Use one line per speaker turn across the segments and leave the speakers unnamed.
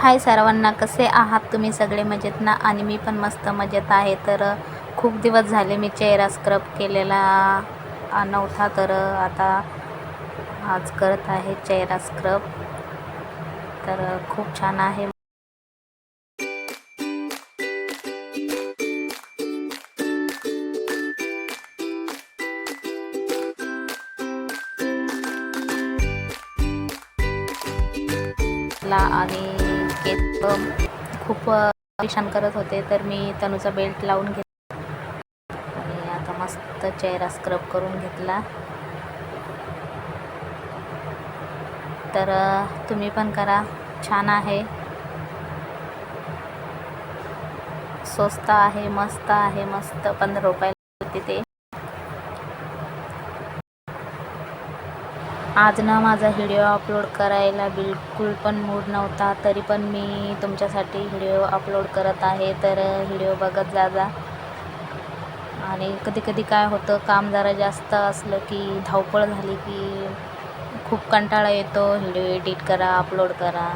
हाय सर्वांना कसे आहात तुम्ही सगळे मजेत ना आणि मी पण मस्त मजेत आहे. तर खूप दिवस झाले मी चेहरा स्क्रब केलेला नव्हता. तर आता आज करत आहे चेहरा स्क्रब तर खूप छान आहे. ला आणि केस खूप परेशान करत होते. तर मी तनूचा बेल्ट लावून घेतला आणि आता मस्त चेहरा स्क्रब करून घेतला. तर तुम्ही पण करा. छान आहे. स्वस्त आहे मस्त आहे मस्त. पंधरा रुपयाला तिथे आज ना माझा व्हिडिओ अपलोड करायला बिलकुल पण मूड नव्हता तरी पण मी तुमच्यासाठी व्हिडिओ अपलोड करत आहे. तर व्हिडिओ बघत जा जा. आणि कधी कधी काय होतं काम जरा जास्त असलं की धावपळ झाली की खूप कंटाळा येतो. व्हिडिओ एडिट करा अपलोड करा.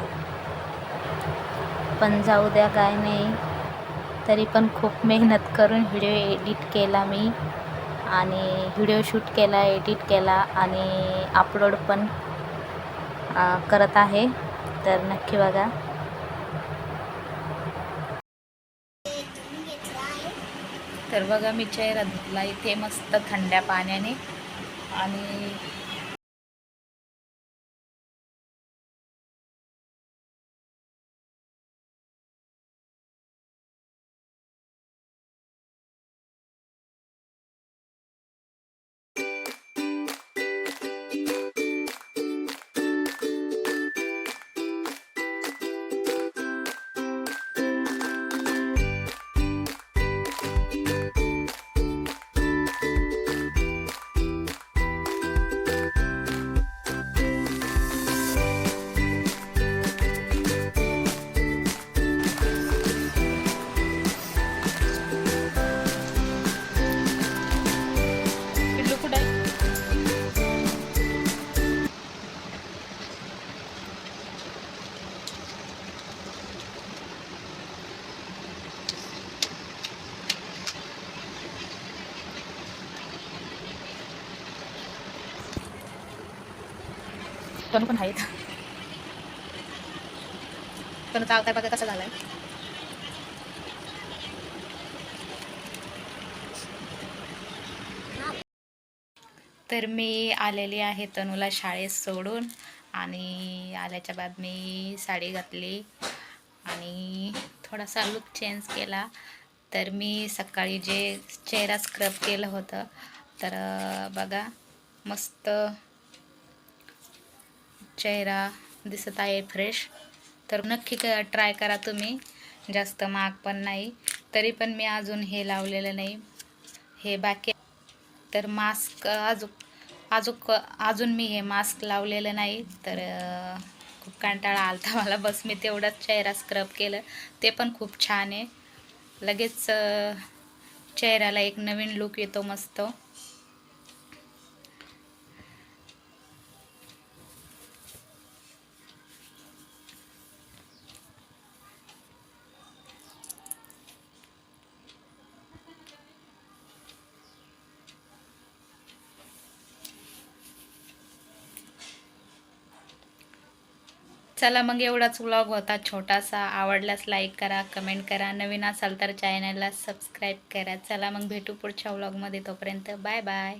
पण जाऊ द्या काय नाही. तरी पण खूप मेहनत करून व्हिडिओ एडिट केला मी. आणि व्हिडिओ शूट केला एडिट केला आणि अपलोड पण करत आहे. तर नक्की बघा. तर बघा मी चेहरा धुतला इथे मस्त थंड्या पाण्याने. आणि पण पण आहेत. पण आता अवतार बघा कसा झालाय? तर मी आलेली आहे तनूला शाळेत सोडून आणि आल्याच्या बाद मी साडी घातली आणि थोडासा लुक चेंज केला. तर मी सकाळी जे चेहरा स्क्रब केलं होतं तर बघा मस्त चेहरा दिसत आहे फ्रेश तर नक्की क ट्राय करा तुम्ही. जास्त महाग पण नाही. तरी पण मी अजून हे लावलेलं नाही. हे बाकी तर मास्क अजून अजून अजून मी हे मास्क लावलेलं नाही. तर खूप कंटाळा आलता मला. बस मी तेवढाच चेहरा स्क्रब केलं. ते पण खूप छान आहे. लगेच चेहऱ्याला एक नवीन लुक येतो मस्त. चला मग एवढाच व्लॉग होता छोटासा. आवडल्यास लाईक करा कमेंट करा. नवीन असाल तर चॅनलला सबस्क्राईब करा. चला मग भेटू पुढच्या व्लॉगमध्ये तोपर्यंत. Bye bye